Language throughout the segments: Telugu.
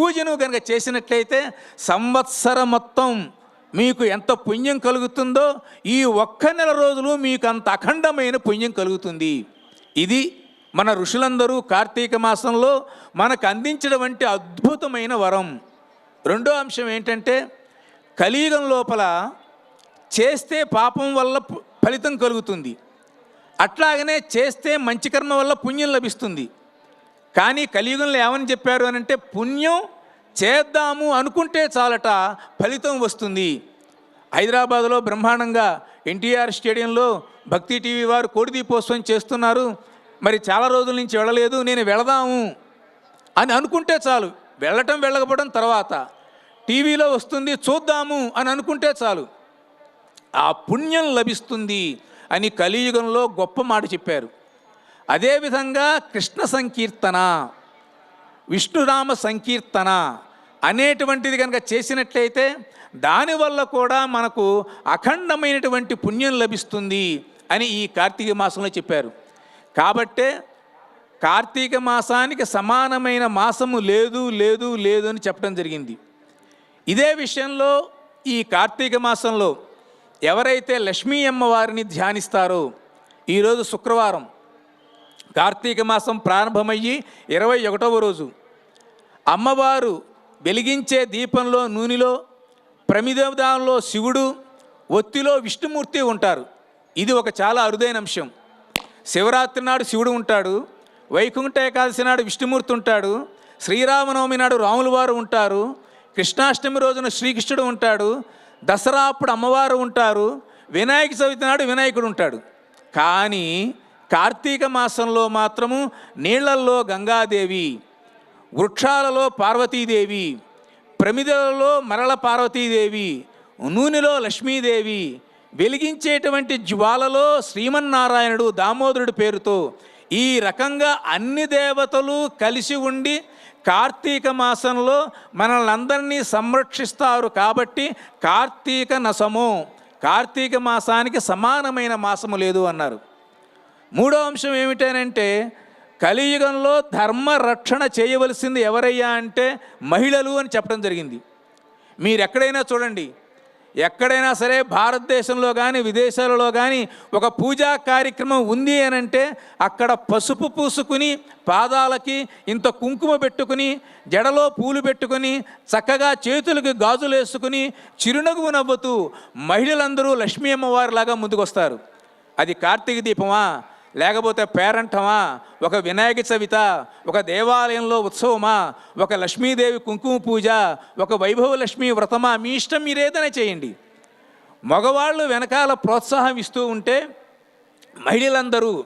పూజను కనుక చేసినట్లయితే సంవత్సరం మొత్తం మీకు ఎంత పుణ్యం కలుగుతుందో ఈ ఒక్క నెల రోజులు మీకు అంత అఖండమైన పుణ్యం కలుగుతుంది. ఇది మన ఋషులందరూ కార్తీక మాసంలో మనకు అందించడం వంటి అద్భుతమైన వరం. రెండో అంశం ఏంటంటే కలియుగం లోపల చేస్తే పాపం వల్ల ఫలితం కలుగుతుంది. అట్లాగనే చేస్తే మంచి కర్మ వల్ల పుణ్యం లభిస్తుంది. కానీ కలియుగంలో ఏమని చెప్పారు అని అంటే పుణ్యం చేద్దాము అనుకుంటే చాలట ఫలితం వస్తుంది. హైదరాబాద్లో బ్రహ్మాండంగా ఎన్టీఆర్ స్టేడియంలో భక్తి టీవీ వారు కోడి దీపోత్సవం చేస్తున్నారు. మరి చాలా రోజుల నుంచి వెళ్ళలేదు నేను వెళదాము అని అనుకుంటే చాలు. వెళ్ళటం వెళ్ళకపోవడం తర్వాత టీవీలో వస్తుంది చూద్దాము అని అనుకుంటే చాలు. ఆ పుణ్యం లభిస్తుంది అని కలియుగంలో గొప్ప మాట చెప్పారు. అదేవిధంగా కృష్ణ సంకీర్తన విష్ణురామ సంకీర్తన అనేటువంటిది కనుక చేసినట్లయితే దానివల్ల కూడా మనకు అఖండమైనటువంటి పుణ్యం లభిస్తుంది అని ఈ కార్తీక మాసంలో చెప్పారు. కాబట్టే కార్తీక మాసానికి సమానమైన మాసము లేదు లేదు లేదు అని చెప్పడం జరిగింది. ఇదే విషయంలో ఈ కార్తీక మాసంలో ఎవరైతే లక్ష్మీ అమ్మవారిని ధ్యానిస్తారో ఈరోజు శుక్రవారం కార్తీక మాసం ప్రారంభమయ్యి ఇరవై ఒకటవ రోజు. అమ్మవారు వెలిగించే దీపంలో నూనెలో ప్రమిదంలో శివుడు ఒత్తిలో విష్ణుమూర్తి ఉంటారు. ఇది ఒక చాలా అరుదైన అంశం. శివరాత్రి నాడు శివుడు ఉంటాడు. వైకుంఠ ఏకాదశి నాడు విష్ణుమూర్తి ఉంటాడు. శ్రీరామనవమి నాడు రాములవారు ఉంటారు. కృష్ణాష్టమి రోజున శ్రీకృష్ణుడు ఉంటాడు. దసరా అప్పుడు అమ్మవారు ఉంటారు. వినాయక చవితి నాడు వినాయకుడు ఉంటాడు. కానీ కార్తీక మాసంలో మాత్రము నీళ్ళల్లో గంగాదేవి వృక్షాలలో పార్వతీదేవి ప్రమిదలలో మరల పార్వతీదేవి నూనెలో లక్ష్మీదేవి వెలిగించేటువంటి జ్వాలలో శ్రీమన్నారాయణుడు దామోదరుడి పేరుతో ఈ రకంగా అన్ని దేవతలు కలిసి ఉండి కార్తీక మాసంలో మనల్ని అందరినీ సంరక్షిస్తారు కాబట్టి కార్తీక నసము కార్తీక మాసానికి సమానమైన మాసము లేదు అన్నారు. మూడో అంశం ఏమిటనంటే కలియుగంలో ధర్మ రక్షణ చేయవలసింది ఎవరయ్యా అంటే మహిళలు అని చెప్పడం జరిగింది. మీరు ఎక్కడైనా చూడండి ఎక్కడైనా సరే భారతదేశంలో కానీ విదేశాలలో కానీ ఒక పూజా కార్యక్రమం ఉంది అని అంటే అక్కడ పసుపు పూసుకుని పాదాలకి ఇంత కుంకుమ పెట్టుకుని జడలో పూలు పెట్టుకుని చక్కగా చేతులకి గాజులు వేసుకుని చిరునవ్వు నవ్వుతూ మహిళలందరూ లక్ష్మీ అమ్మవారిలాగా ముందుకొస్తారు. అది కార్తీక దీపమా? లేకపోతే పేరంటమా? ఒక వినాయక చవిత ఒక దేవాలయంలో ఉత్సవమా? ఒక లక్ష్మీదేవి కుంకుమ పూజ ఒక వైభవ లక్ష్మీ వ్రతమా? మీ ఇష్టం మీరేదైనా చేయండి. మగవాళ్ళు వెనకాల ప్రోత్సాహం ఇస్తూ ఉంటే మహిళలందరూ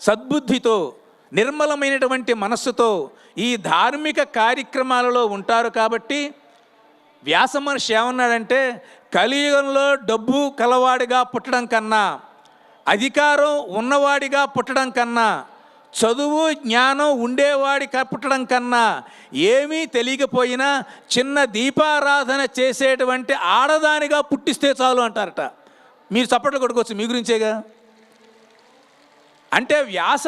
సద్బుద్ధితో నిర్మలమైనటువంటి మనస్సుతో ఈ ధార్మిక కార్యక్రమాలలో ఉంటారు కాబట్టి వ్యాస మహర్షి ఏమన్నాడంటే కలియుగంలో డబ్బు కలవాడిగా పుట్టడం కన్నా అధికారం ఉన్నవాడిగా పుట్టడం కన్నా చదువు జ్ఞానం ఉండేవాడి క- పుట్టడం కన్నా ఏమీ తెలియకపోయినా చిన్న దీపారాధన చేసేటువంటి ఆడదానిగా పుట్టిస్తే చాలు అంటారట. మీరు చప్పట్లు కొట్టుకోవచ్చు మీ గురించేగా? అంటే వ్యాసం